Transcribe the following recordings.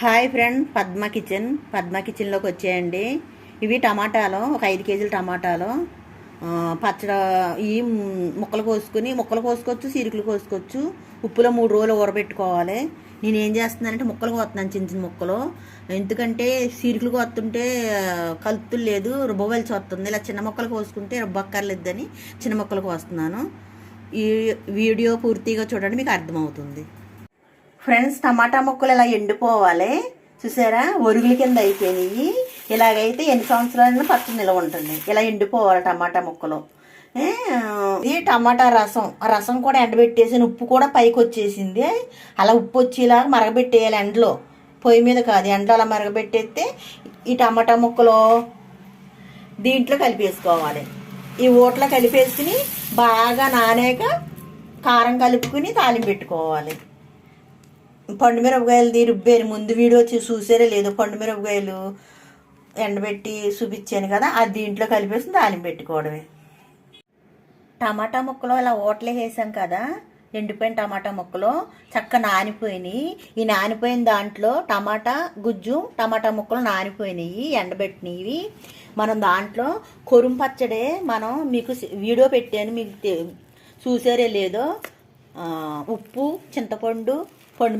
Hi friend Padma kitchen. Padma కిచెన్లోకి వచ్చేయండి. ఇవి టమాటాలు ఒక ఐదు కేజీల టమాటాలు. పచ్చడి ఈ ముక్కలు కోసుకొని ముక్కలు కోసుకోవచ్చు సీరికలు కోసుకోవచ్చు. ఉప్పులో మూడు రోజులు ఊరబెట్టుకోవాలి. నేను ఏం చేస్తున్నానంటే ముక్కలు కోస్తున్నాను చిన్న చిన్న ముక్కలు. ఎందుకంటే సీరికలు కోస్తుంటే కలుపుతులు లేదు రుబ్బవలసి వస్తుంది ఇలా చిన్న ముక్కలు కోసుకుంటే రుబ్బక్కర్లేదని చిన్న ముక్కలు కోస్తున్నాను. ఈ వీడియో పూర్తిగా చూడండి మీకు అర్థమవుతుంది. ఫ్రెండ్స్ టమాటా ముక్కలు ఇలా ఎండిపోవాలి? చూసారా? ఒరుగుల కింద అయిపోయినాయి. ఇలాగైతే ఎన్ని సంవత్సరాలైనా పచ్చడి నిలవ ఉంటుంది. ఇలా ఎండిపోవాలి టమాటా ముక్కలు? ఈ ఇది టమాటా రసం. రసం కూడా ఎండబెట్టేసి ఉప్పు కూడా పైకి వచ్చేసింది. అలా ఉప్పు వచ్చేలాగా మరగబెట్టేయాలి ఎండలో. పొయ్యి మీద కాదు ఎండలో అలా మరగబెట్టేస్తే ఈ టమాటా ముక్కలు దీంట్లో కలిపేసుకోవాలి. ఈ ఓట్లో కలిపేసుకుని బాగా నానాక కారం కలుపుకుని తాలింపు పెట్టుకోవాలి. పండు మిరపకాయలది రుబ్బారు ముందు వీడియో వచ్చి చూసారే లేదు. పండు మిరపకాయలు ఎండబెట్టి చూపించాను కదా అది దీంట్లో కలిపేసి తాలింపు పెట్టుకోవడమే. టమాటా ముక్కలు ఇలా ఓట్లే వేసాం కదా ఎండిపోయిన టమాటా ముక్కలు చక్క నానిపోయినాయి. ఈ నానిపోయిన దాంట్లో టమాటా గుజ్జు టమాటా ముక్కలు నానిపోయినాయి ఎండబెట్టినవి. మనం దాంట్లో కొరుం పచ్చడే మనం మీకు వీడియో పెట్టాను మీకు చూసారే లేదో ఉప్పు చింతపండు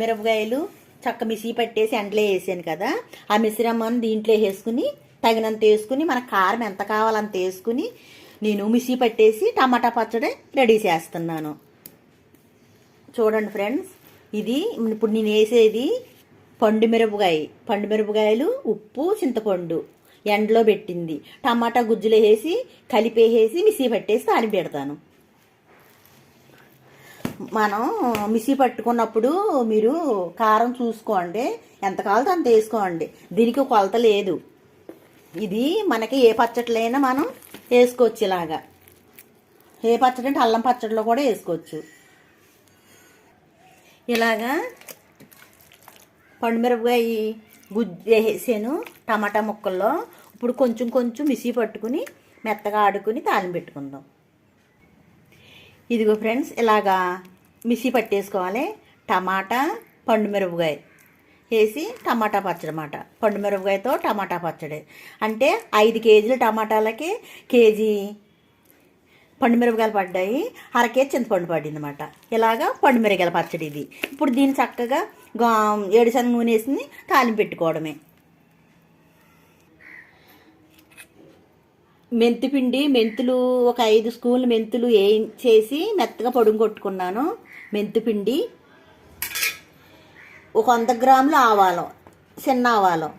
మిరపకాయలు చక్క మిసి పట్టేసి ఎండలో వేసాను కదా ఆ మిశ్రమాన్ని దీంట్లో వేసుకుని తగినంత వేసుకుని మన కారం ఎంత కావాలంత వేసుకుని నేను మిసి పట్టేసి టమాటా పచ్చడి రెడీ చేస్తున్నాను. చూడండి ఫ్రెండ్స్ ఇది ఇప్పుడు నేను వేసేది పండు మిరపకాయ పండు మిరపకాయలు ఉప్పు చింతపండు ఎండలో పెట్టింది. టమాటా గుజ్జులో వేసి కలిపేసేసి మిసి పట్టేసి తాలింపు పెడతాను. మనం మిసి పట్టుకున్నప్పుడు మీరు కారం చూసుకోండి. ఎంత కావాలో అంత వేసుకోండి. దీనికి కొలత లేదు. ఇది మనకి ఏ పచ్చట్లైనా మనం వేసుకోవచ్చు ఇలాగా. ఏ పచ్చడి అంటే అల్లం పచ్చడిలో కూడా వేసుకోవచ్చు. ఇలాగా పండుమిరపకాయ గుజ్జు వేసాను టమాటా ముక్కల్లో. ఇప్పుడు కొంచెం కొంచెం మిసి పట్టుకుని మెత్తగా ఆడుకుని తాలింపు పెట్టుకుందాం. ఇదిగో ఫ్రెండ్స్ ఇలాగా మిక్సీ పట్టేసుకోవాలి. టమాటా పండు మిరపకాయ వేసి టమాటా పచ్చడి అన్నమాట. పండు మిరపకాయతో టమాటా పచ్చడి. అంటే ఐదు కేజీల టమాటాలకి కేజీ పండు మిరపకాయలు పడ్డాయి. అర కేజీ చింతపండు పడింది అనమాట ఇలాగా పండుమిరపకాయల పచ్చడి ఇది. ఇప్పుడు దీన్ని చక్కగా గా ఏడుశనగ నూనె వేసి తాలింపు పెట్టుకోవడమే. మెంతిపిండి మెంతులు ఒక ఐదు స్పూన్లు మెంతులు వేయించేసి మెత్తగా పొడుగు కొట్టుకున్నాను. మెంతిపిండి ఒక వంద గ్రాములు ఆవాలం చిన్న ఆవాలం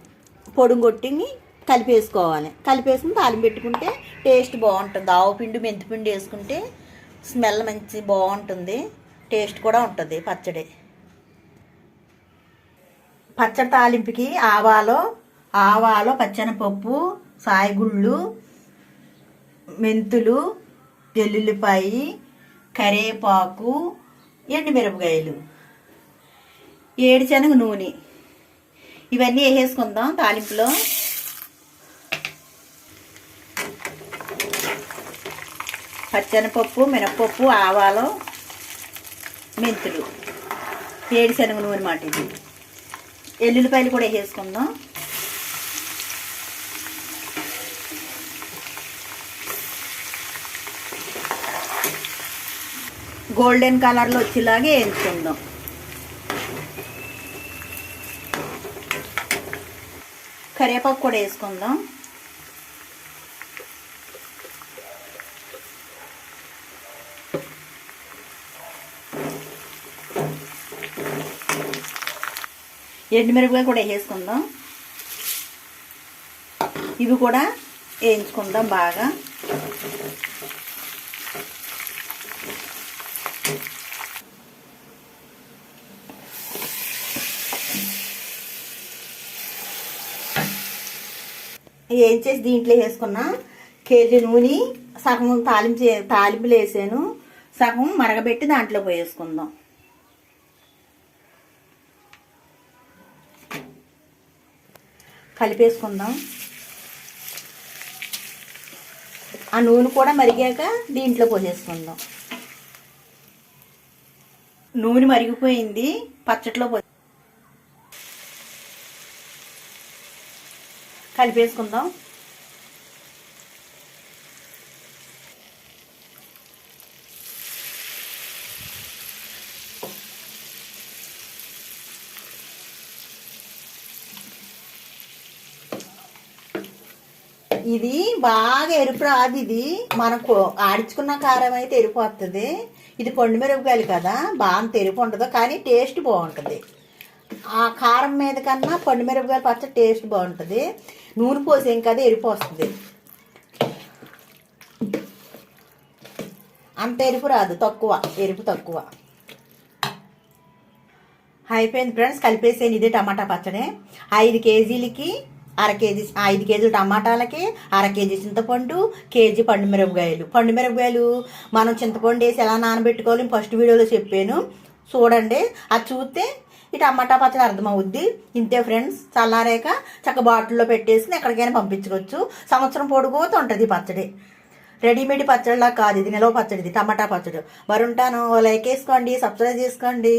పొడుగు కొట్టి కలిపేసుకోవాలి. కలిపేసుకుని తాలింపు పెట్టుకుంటే టేస్ట్ బాగుంటుంది. ఆవు పిండి మెంతిపిండి వేసుకుంటే స్మెల్ మంచి బాగుంటుంది. టేస్ట్ కూడా ఉంటుంది పచ్చడి. పచ్చడి తాలింపుకి ఆవాలు ఆవాలు పచ్చనిపప్పు సాయగుళ్ళు మెంతులు వెల్లుల్లిపాయి కరేపాకు ఎండుమిరపకాయలు ఏడుశనగ నూనె. ఇవన్నీ వేసేసుకుందాం తాలింపులో. పచ్చనపప్పు మినపప్పు ఆవాలు మెంతులు. ఏడుశనగ నూనె మాట ఇది. ఎల్లుల్లిపాయలు కూడా వేసేసుకుందాం. గోల్డెన్ కలర్లో వచ్చేలాగే వేయించుకుందాం కరివేపాకు కూడా వేసుకుందాం. ఎండుమిరపకాయ కూడా వేసుకుందాం. ఇవి కూడా వేయించుకుందాం బాగా. ఏం చేసి దీంట్లో వేసుకున్నా? కేజీ నూనె సగం తాలింపు తాలింపులు వేసాను. సగం మరగబెట్టి దాంట్లో పోయేసుకుందాం. కలిపేసుకుందాం. ఆ నూనె కూడా మరిగాక దీంట్లో పోసేసుకుందాం. నూనె మరిగిపోయింది పచ్చట్లో కలిపేసుకుందాం. ఇది బాగా ఎరుపు రాదు ఇది. మనకు ఆడించుకున్న కారం అయితే ఎరుపు వస్తుంది ఇది పండు మిరపకాయలు కదా బాగా తెరుపు ఎరుపు ఉండదు కానీ టేస్ట్ బాగుంటుంది. ఆ కారం మీద కన్నా పండు మిరపకాయలు పచ్చడి టేస్ట్ బాగుంటుంది. నూనె పోసేం కదా ఎరుపు వస్తుంది. అంత ఎరుపు రాదు తక్కువ ఎరుపు తక్కువ. అయిపోయింది ఫ్రెండ్స్ కలిపేసేయండి ఇదే టమాటా పచ్చడి. ఐదు కేజీలకి అర కేజీ ఐదు కేజీలు టమాటాలకి అర కేజీ చింతపండు కేజీ పండు మిరపకాయలు. పండు మిరపకాయలు మనం చింతపండు వేసి ఎలా నానబెట్టుకోవాలి ఫస్ట్ వీడియోలో చెప్పాను. చూడండి అది చూస్తే ఈ టమాటా పచ్చడి అర్థమవుద్ది. ఇంతే ఫ్రెండ్స్ చల్లారాక చక్క బాటిల్లో పెట్టేసుకుని ఎక్కడికైనా పంపించుకోవచ్చు. సంవత్సరం పొడుగుతూ ఉంటుంది ఈ పచ్చడి. రెడీమేడ్ పచ్చడిలా కాదు ఇది నిలవ పచ్చడి ఇది టమాటా పచ్చడి. వరుంటాను లైక్ వేసుకోండి సబ్స్క్రైబ్ చేసుకోండి.